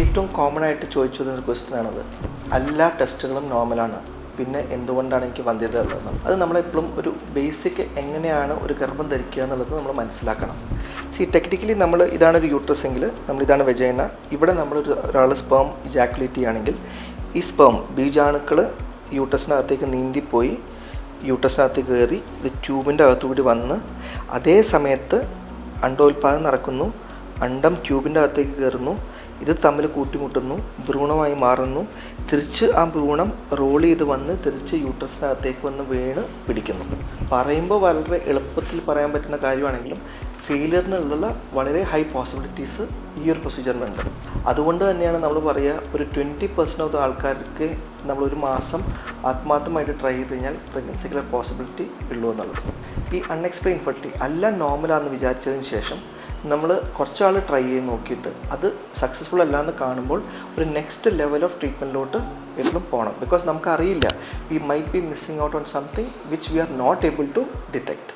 ഏറ്റവും കോമൺ ആയിട്ട് ചോദിച്ചു വരുന്ന ക്വസ്റ്റ്യൻ ആണത്. എല്ലാ ടെസ്റ്റുകളും നോർമലാണ് പിന്നെ എന്തുകൊണ്ടാണ് എനിക്ക് വന്ധ്യത ഉള്ളതെന്ന്. അത് നമ്മളെപ്പോഴും ഒരു ബേസിക് എങ്ങനെയാണ് ഒരു ഗർഭം ധരിക്കുക എന്നുള്ളത് നമ്മൾ മനസ്സിലാക്കണം. സി ടെക്നിക്കലി നമ്മൾ ഇതാണ് ഒരു യൂട്രസ് എങ്കിൽ നമ്മൾ ഇതാണ് വെജൈന ഇവിടെ നമ്മളൊരു ഒരാൾ സ്പേം ഇജാക്കുലേറ്റ് ചെയ്യുകയാണെങ്കിൽ ഈ സ്പേം ബീജാണുക്കൾ യൂട്രസിനകത്തേക്ക് നീന്തിപ്പോയി യൂട്രസിനകത്ത് കയറി ഇത് ട്യൂബിന്റെ അകത്തുകൂടി വന്ന് അതേ സമയത്ത് അണ്ടോത്പാദനം നടക്കുന്നു അണ്ടം ട്യൂബിന്റെ അകത്തേക്ക് കയറുന്നു ഇത് തമ്മിൽ കൂട്ടിമുട്ടുന്നു ഭ്രൂണമായി മാറുന്നു. തിരിച്ച് ആ ഭ്രൂണം റോൾ ചെയ്ത് വന്ന് തിരിച്ച് യൂട്രസിനകത്തേക്ക് വന്ന് വീണ് പിടിക്കുന്നു. പറയുമ്പോൾ വളരെ എളുപ്പത്തിൽ പറയാൻ പറ്റുന്ന കാര്യമാണെങ്കിലും ഫെയിലിയറിനുള്ള വളരെ ഹൈ പോസിബിലിറ്റീസ് ഈ ഒരു പ്രൊസീജിയറിനുണ്ട് അതുകൊണ്ട് തന്നെയാണ് നമ്മൾ പറയുക ഒരു ട്വന്റി പെർസെന്റ് ഓഫ് ആൾക്കാർക്ക് നമ്മൾ ഒരു മാസം ആത്മാർത്ഥമായിട്ട് ട്രൈ ചെയ്ത് കഴിഞ്ഞാൽ പ്രഗ്നൻസിക്കുള്ള പോസിബിലിറ്റി ഉള്ളൂ എന്നുള്ളത്. ഈ അൺഎക്സ്പ്ലെയിൻ ഫെർട്ടി അല്ല നോർമലാണെന്ന് വിചാരിച്ചതിന് ശേഷം നമ്മൾ കുറച്ചാൾ ട്രൈ ചെയ്ത് നോക്കിയിട്ട് അത് സക്സസ്ഫുൾ അല്ല എന്ന് കാണുമ്പോൾ ഒരു നെക്സ്റ്റ് ലെവൽ ഓഫ് ട്രീറ്റ്മെന്റിലോട്ട് എപ്പോഴും പോകണം ബിക്കോസ് നമുക്കറിയില്ല we might be missing out on something which we are not able to detect